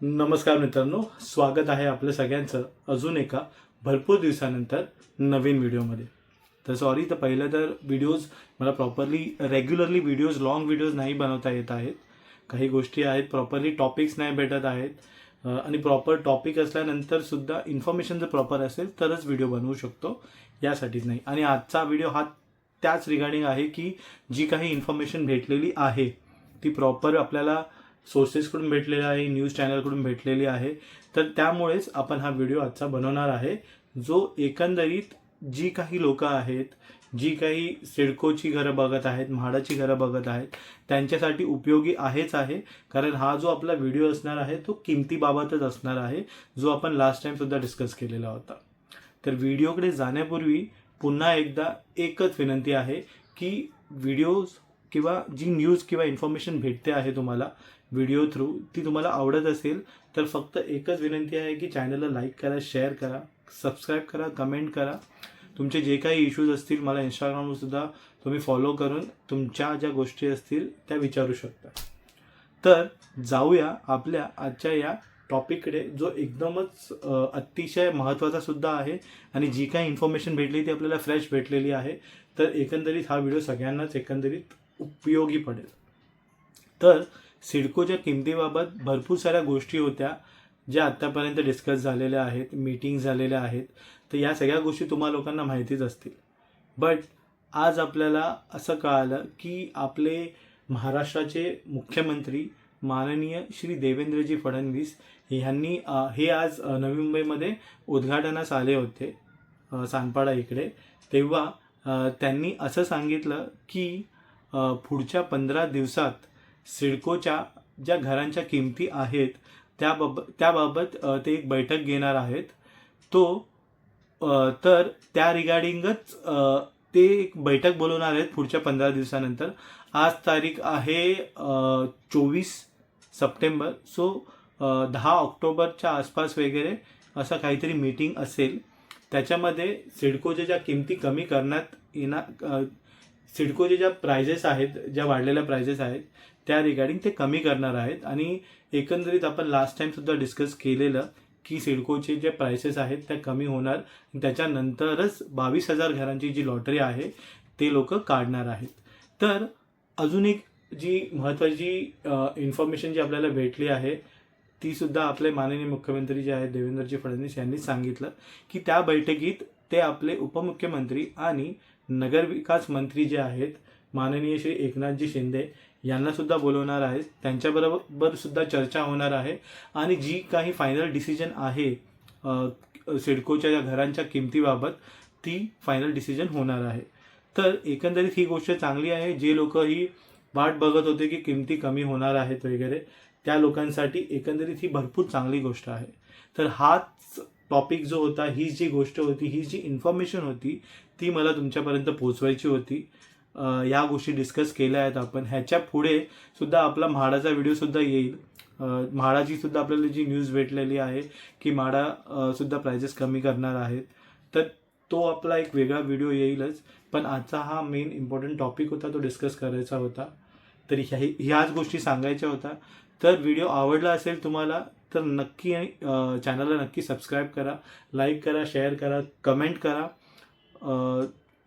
नमस्कार मित्रांनो स्वागत आहे आपलं सगळ्यांचं अजून एका भरपूर दिवसानंतर नवीन व्हिडिओमध्ये. तर सॉरी तर पहिलं तर व्हिडिओज मला properly regularly videos long videos नाही बनवता येत आहेत. काही गोष्टी आहेत प्रॉपरली टॉपिक्स नाही भेटत आहेत. आणि प्रॉपर टॉपिक असल्यानंतर सुद्धा इन्फॉर्मेशन जर प्रॉपर असेल तरच व्हिडिओ बनवू शकतो. यासाठीच नाही. आणि आजचा व्हिडिओ हा त्याच रिगार्डिंग आहे की जी काही इन्फॉर्मेशन भेटलेली आहे ती प्रॉपर आपल्याला सोर्सेसकडून भेटलेला आहे न्यूज चॅनलकडून भेटलेली आहे. तर त्यामुळेच आपण हा व्हिडिओ आजचा बनवणार आहे. जो एकंदरीत जी काही लोकं आहेत जी काही सिडकोची घरं बघत आहेत म्हाडाची घरं बघत आहेत त्यांच्यासाठी उपयोगी आहेच आहे. कारण हा जो आपला व्हिडिओ असणार आहे तो किमतीबाबतच असणार आहे जो आपण लास्ट टाईमसुद्धा डिस्कस केलेला होता. तर व्हिडिओकडे जाण्यापूर्वी पुन्हा एकदा एकच विनंती आहे की व्हिडिओज किंवा जी न्यूज किंवा इन्फॉर्मेशन भेटते आहे तुम्हाला व्हिडिओ थ्रू ती तुम्हाला आवडत असेल तर फक्त एकच विनंती आहे की चॅनलला लाईक करा शेअर करा सबस्क्राईब करा कमेंट करा. तुमचे जे काही इश्यूज असतील मला इंस्टाग्रामवर सुद्धा तुम्ही फॉलो करून तुमच्या ज्या गोष्टी असतील त्या विचारू शकता. तर जाऊया आपल्या आजच्या या टॉपिककडे जो एकदमच अतिशय महत्त्वाचा सुद्धा आहे आणि जी काही इन्फॉर्मेशन भेटली ती आपल्याला फ्रेश भेटलेली आहे. तर एकंदरीत हा व्हिडिओ सगळ्यांनाच एकंदरीत उपयोगी पडेल. तर सिडकोच्या किमतीबाबत भरपूर साऱ्या गोष्टी होत्या ज्या आत्तापर्यंत डिस्कस झालेल्या आहेत मीटिंग झालेल्या आहेत. तर या सगळ्या गोष्टी तुम्हा लोकांना माहितीच असतील. बट आज आपल्याला असं कळालं की आपले महाराष्ट्राचे मुख्यमंत्री माननीय श्री देवेंद्रजी फडणवीस ह्यांनी हे आज नवी मुंबईमध्ये उद्घाटनास आले होते अ, इकडे. तेव्हा त्यांनी असं सांगितलं की पुढच्या पंधरा दिवसात सिडकोच्या ज्या घरांच्या किमती आहेत त्याबाब त्याबाबत ते एक बैठक घेणार आहेत. तो तर त्या रिगार्डिंगच ते एक बैठक बोलवणार आहेत पुढच्या पंधरा दिवसानंतर. आज तारीख आहे चोवीस सप्टेंबर. सो दहा ऑक्टोबरच्या आसपास वगैरे असं काहीतरी मीटिंग असेल. त्याच्यामध्ये सिडकोच्या ज्या किमती कमी करण्यात येणार सिडकोचे ज्या प्रायझेस आहेत ज्या वाढलेल्या प्रायझेस आहेत त्या रिगार्डिंग ते कमी करणार आहेत. आणि एकंदरीत आपण लास्ट टाईमसुद्धा डिस्कस केलेलं की सिडकोचे जे प्रायसेस आहेत त्या कमी होणार. त्याच्यानंतरच बावीस हजार घरांची जी लॉटरी आहे ते लोक काढणार आहेत. तर अजून एक जी महत्त्वाची इन्फॉर्मेशन जी आपल्याला भेटली आहे ती सुद्धा आपले माननीय मुख्यमंत्री जे आहेत देवेंद्रजी फडणवीस यांनी सांगितलं की त्या बैठकीत ते आपले उपमुख्यमंत्री आणि नगरविकास मंत्री जे आहेत माननीय श्री एकनाथजी शिंदे यांनासुद्धा बोलवणार आहेत त्यांच्याबरोबरसुद्धा चर्चा होणार आहे. आणि जी काही फायनल डिसिजन आहे सिडकोच्या या घरांच्या किमतीबाबत ती फायनल डिसिजन होणार आहे. तर एकंदरीत ही गोष्ट चांगली आहे. जे लोक ही वाट बघत होते की किमती कमी होणार आहेत वगैरे त्या लोकांसाठी एकंदरीत ही भरपूर चांगली गोष्ट आहे. तर हाच टॉपिक जो होता ही जी गोष्ट होती ही जी इन्फॉर्मेशन होती ती मला तुमच्यापर्यंत पोचवायची होती. या गोष्टी डिस्कस केल्या आहेत आपण. ह्याच्या पुढे सुद्धा आपला म्हाडाचा व्हिडिओसुद्धा येईल. म्हाडाची सुद्धा आपल्याला जी न्यूज भेटलेली आहे की म्हाडा सुद्धा प्रायजेस कमी करणार आहेत तर तो आपला एक वेगळा व्हिडिओ येईलच. पण आजचा हा मेन इम्पॉर्टंट टॉपिक होता तो डिस्कस करायचा होता. तर ह्या ह्याच गोष्टी सांगायच्या होत्या तर व्हिडिओ आवडला असेल तुम्हाला तर नक्की चॅनलला नक्की सबस्क्राईब करा लाईक करा शेअर करा कमेंट करा.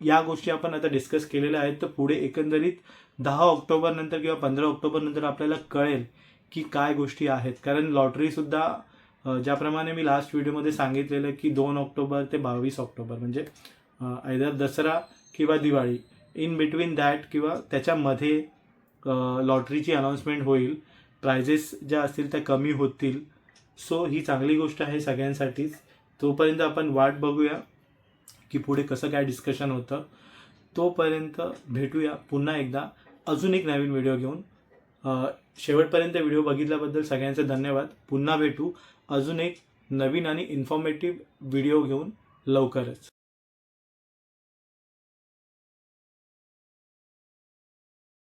या गोष्टी आपण आता डिस्कस केलेल्या आहेत तर पुढे एकंदरीत दहा ऑक्टोबरनंतर किंवा पंधरा ऑक्टोबरनंतर आपल्याला कळेल की काय गोष्टी आहेत. कारण लॉटरीसुद्धा ज्याप्रमाणे मी लास्ट व्हिडिओमध्ये सांगितलेलं की दोन ऑक्टोबर ते बावीस ऑक्टोबर म्हणजे आयदर दसरा किंवा दिवाळी. इन बिटवीन दॅट किंवा त्याच्यामध्ये लॉटरीची अनाऊन्समेंट होईल. प्रायझेस ज्या असतील त्या कमी होतील. सो ही चांगली गोष्ट आहे सगळ्यांसाठीच. तोपर्यंत आपण वाट बघूया की पुढे कसं काय डिस्कशन होतं. तोपर्यंत भेटूया पुन्हा एकदा. अजून एक नवीन व्हिडिओ घेऊन. शेवटपर्यंत व्हिडिओ बघितल्याबद्दल सगळ्यांचे धन्यवाद. पुन्हा भेटू. अजून एक नवीन आणि इन्फॉर्मेटिव्ह व्हिडिओ घेऊन लवकरच.